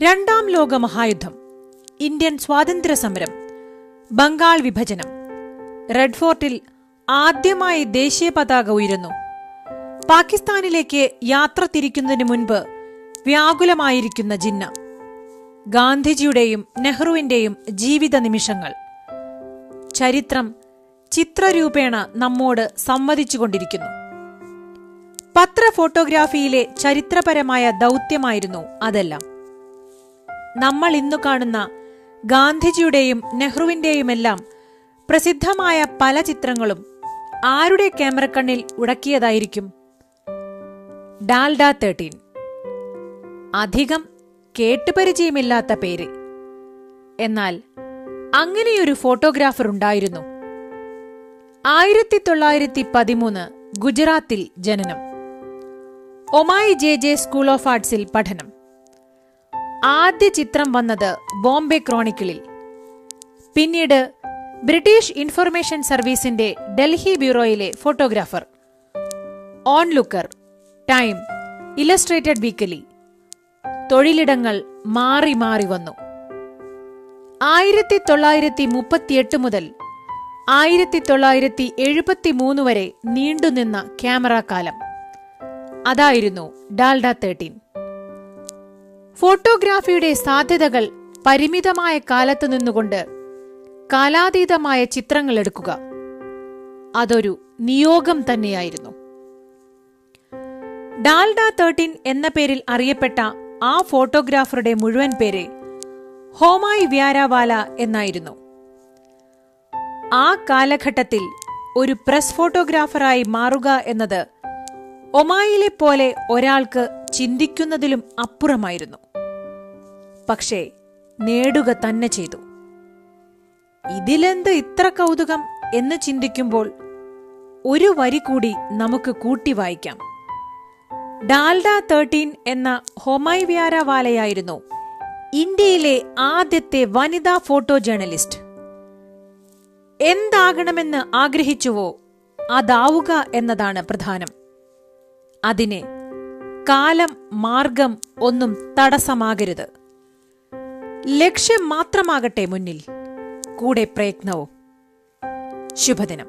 രണ്ടാം ലോക മഹായുദ്ധം ഇന്ത്യൻ സ്വാതന്ത്ര്യ സമരം ബംഗാൾ വിഭജനം. റെഡ് ഫോർട്ടിൽ ആദ്യമായി ദേശീയ പതാക ഉയരുന്നു. പാകിസ്ഥാനിലേക്ക് യാത്ര തിരിക്കുന്നതിന് മുൻപ് വ്യാകുലമായിരിക്കുന്ന ജിന്ന ഗാന്ധിജിയുടെയും നെഹ്റുവിന്റെയും ജീവിത നിമിഷങ്ങൾ. ചരിത്രം ചിത്രരൂപേണ നമ്മോട് സംവദിച്ചുകൊണ്ടിരിക്കുന്നു. പത്ര ഫോട്ടോഗ്രാഫിയിലെ ചരിത്രപരമായ ദൗത്യമായിരുന്നു അതെല്ലാം. നമ്മൾ ഇന്നു കാണുന്ന ഗാന്ധിജിയുടെയും നെഹ്റുവിന്റെയുമെല്ലാം പ്രസിദ്ധമായ പല ചിത്രങ്ങളും ആരുടെ ക്യാമറക്കണ്ണിൽ ഉടക്കിയതായിരിക്കും? ഡാൽഡ തേർട്ടീൻ. അധികം കേട്ടുപരിചയമില്ലാത്ത പേര്. എന്നാൽ അങ്ങനെയൊരു ഫോട്ടോഗ്രാഫർ ഉണ്ടായിരുന്നു. ആയിരത്തി തൊള്ളായിരത്തി പതിമൂന്ന് ഗുജറാത്തിൽ ജനനം. ഒമായി ജെ ജെ സ്കൂൾ ഓഫ് ആർട്സിൽ പഠനം. ആദ്യ ചിത്രം വന്നത് ബോംബെ ക്രോണിക്കിളിൽ. പിന്നീട് ബ്രിട്ടീഷ് ഇൻഫർമേഷൻ സർവീസിന്റെ Delhi ബ്യൂറോയിലെ photographer onlooker time illustrated weekly തൊഴിലിടങ്ങൾ മാറി മാറി വന്നു. ആയിരത്തി തൊള്ളായിരത്തി മുപ്പത്തിയെട്ട് മുതൽ ആയിരത്തി തൊള്ളായിരത്തി എഴുപത്തി മൂന്ന് വരെ നീണ്ടുനിന്ന ക്യാമറ കാലം. അതായിരുന്നു ഡാൽഡ തേർട്ടീൻ. ഫോട്ടോഗ്രാഫിയുടെ സാധ്യതകൾ പരിമിതമായ കാലത്ത് നിന്നുകൊണ്ട് കാലാതീതമായ ചിത്രങ്ങൾ എടുക്കുക. അതൊരു നിയോഗം തന്നെയായിരുന്നു. ഡാൽഡ തേർട്ടീൻ എന്ന പേരിൽ അറിയപ്പെട്ട ആ ഫോട്ടോഗ്രാഫറുടെ മുഴുവൻ പേര് ഹോമായി വ്യാരാവാല എന്നായിരുന്നു. ആ കാലഘട്ടത്തിൽ ഒരു പ്രസ് ഫോട്ടോഗ്രാഫറായി മാറുക എന്നത് ഒമായിലെ പോലെ ഒരാൾക്ക് ചിന്തിക്കുന്നതിലും അപ്പുറമായിരുന്നു. പക്ഷേ നേടുക തന്നെ ചെയ്തു. ഇതിലെന്ത് ഇത്ര കൗതുകം എന്ന് ചിന്തിക്കുമ്പോൾ ഒരു വരി കൂടി നമുക്ക് കൂട്ടി വായിക്കാം. ഡാൽഡ തേർട്ടീൻ എന്ന ഹൊമൈ വ്യാരവാലയായിരുന്നു ഇന്ത്യയിലെ ആദ്യത്തെ വനിതാ ഫോട്ടോ ജേർണലിസ്റ്റ് എന്താകണമെന്ന് ആഗ്രഹിച്ചുവോ അതാവുക എന്നതാണ് പ്രധാനം. അതിന് കാലം മാർഗം ഒന്നും തടസ്സമാകരുത്. ലക്ഷ്യം മാത്രമാകട്ടെ മുന്നിൽ. കൂടെ പ്രയത്നവും. ശുഭദിനം.